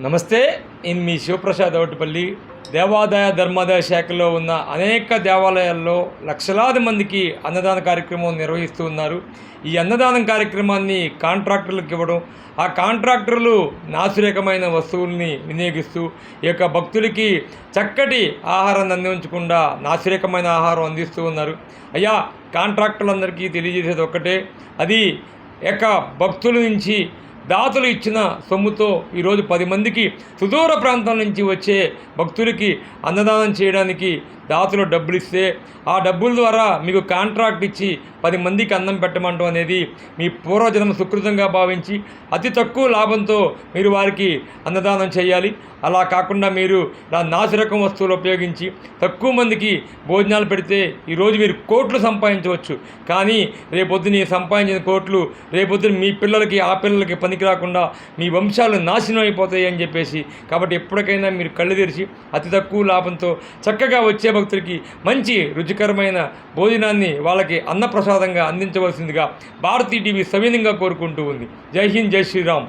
నమస్తే నేను మీ శివప్రసాద్ అవటిపల్లి. దేవాదాయ ధర్మాదాయ శాఖలో ఉన్న అనేక దేవాలయాల్లో లక్షలాది మందికి అన్నదాన కార్యక్రమం నిర్వహిస్తూ ఉన్నారు. ఈ అన్నదానం కార్యక్రమాన్ని కాంట్రాక్టర్లకు ఇవ్వడం ఆ కాంట్రాక్టర్లు నాసిరకమైన వస్తువుల్ని వినియోగిస్తూ ఈ యొక్క భక్తులకి చక్కటి ఆహారాన్ని అందించకుండా నాసిరకమైన ఆహారం అందిస్తూ ఉన్నారు. అయ్యా కాంట్రాక్టర్లందరికీ తెలియజేసేది ఒక్కటే అది యొక్క భక్తుల నుంచి దాతలు ఇచ్చిన సొమ్ముతో ఈరోజు పది మందికి సుదూర ప్రాంతం నుంచి వచ్చే భక్తులకి అన్నదానం చేయడానికి దాతలు డబ్బులు ఇస్తే ఆ డబ్బుల ద్వారా మీకు కాంట్రాక్ట్ ఇచ్చి పది మందికి అన్నం పెట్టమంటం అనేది మీ పూర్వజన్మ సుకృతంగా భావించి అతి తక్కువ లాభంతో మీరు వారికి అన్నదానం చేయాలి. అలా కాకుండా మీరు ఇలా నాసిరకం వస్తువులు ఉపయోగించి తక్కువ మందికి భోజనాలు పెడితే ఈరోజు మీరు కోట్లు సంపాదించవచ్చు. కానీ రేపొద్దున ఈ సంపాదించిన కోట్లు రేపొద్దున మీ పిల్లలకి ఆ పిల్లలకి పనికి రాకుండా మీ వంశాలు నాశనం అయిపోతాయి అని చెప్పేసి. కాబట్టి ఎప్పటికైనా మీరు కళ్ళు తెరిచి అతి తక్కువ లాభంతో చక్కగా వచ్చే భక్తులకి మంచి రుచికరమైన భోజనాన్ని వాళ్ళకి అన్నప్రసాదంగా అందించవలసిందిగా భారతీ టీవీ సవినంగా కోరుకుంటూ ఉంది. జై హింద్ జై శ్రీరామ్.